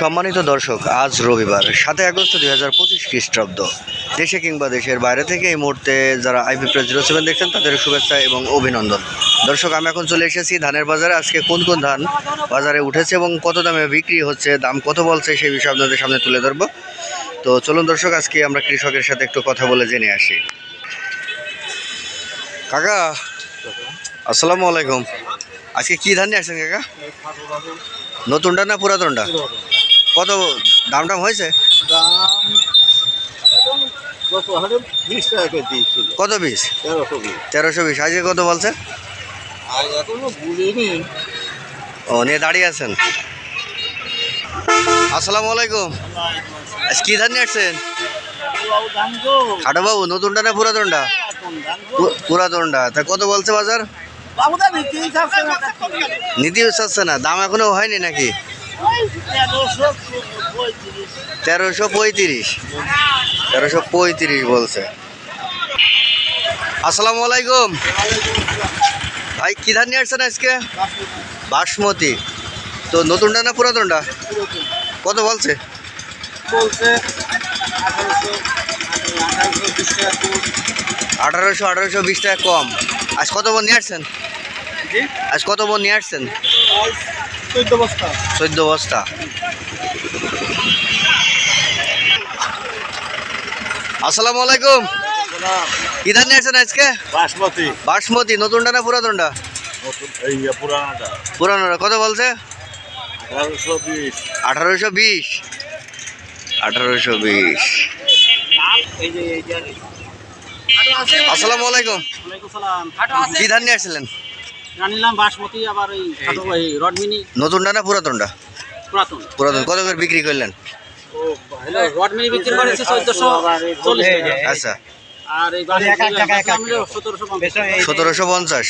সম্মানিত দর্শক, আজ রবিবার, সাতই আগস্ট দুই হাজার পঁচিশ খ্রিস্টাব্দ। দেশে কিংবা দেশের বাইরে থেকে এই মুহূর্তে যারা আইপি প্রেস জিরো সেভেন দেখছেন, তাদের শুভেচ্ছা এবং অভিনন্দন। দর্শক, আমি এখন চলে এসেছি ধানের বাজারে। আজকে কোন কোন ধান বাজারে উঠেছে এবং কত দামে বিক্রি হচ্ছে, দাম কত বলছে, সেই বিষয়ে আপনাদের সামনে তুলে ধরবো। তো চলুন দর্শক, আজকে আমরা কৃষকের সাথে একটু কথা বলে জেনে আসি। কাকা, আসসালামু আলাইকুম। আজকে কি ধান নিয়ে আসছেন কাকা? নতুনটা না পুরাতনটা? কত দাম টাম হয়েছে? কত পিস তেরোশো বিশ। আজকে কত বলছে? ও নিয়ে দাঁড়িয়ে আছেন। আসসালামু আলাইকুম। আজ কি ধান নিয়ে আসছেন? দাম খাটো বাবু নতুনটা না পুরাতনটা? পুরাতনটা। তা কত বলছে বাজার? নীতি চাচ্ছে না। দাম এখনও হয়নি নাকি? তেরোশো পঁয়ত্রিশ। তেরোশো পঁয়ত্রিশ বলছে। আসসালামু আলাইকুম। ভাই, কি ধান নিয়ে আসছেন আজকে? বাসমতি। তো নতুনটা না পুরাতনটা? কত বলছে? আঠারোশো আঠারোশো বিশ টাকা কম। আজ কত বোন নিয়ে আসছেন? আজ কত বোন নিয়ে আসছেন? চোদ্দ বস্তা। চোদ্দ বস্তা। আসসালামু আলাইকুম। কি ধান নিয়ে আসছেন আজকে? বাসমতি। বাসমতি নতুনটা না পুরাতনটা? নতুন এই পুরানোটা। পুরানোটা কত বলছে? আঠারোশো বিশ। আঠারোশো বিশ। আসসালামু আলাইকুম। কি ধান নিয়ে আসছিলেন? বাসমতি আবার ওই ওই রডমিনি। নতুনটা না পুরাতনটা? পুরাতন। পুরাতন। কত করে বিক্রি করলেন? রডমিনি বিক্রি করেছে চোদ্দশো চল্লিশ আচ্ছা। আর এই সতেরোশো পঞ্চাশ। সতেরোশো পঞ্চাশ।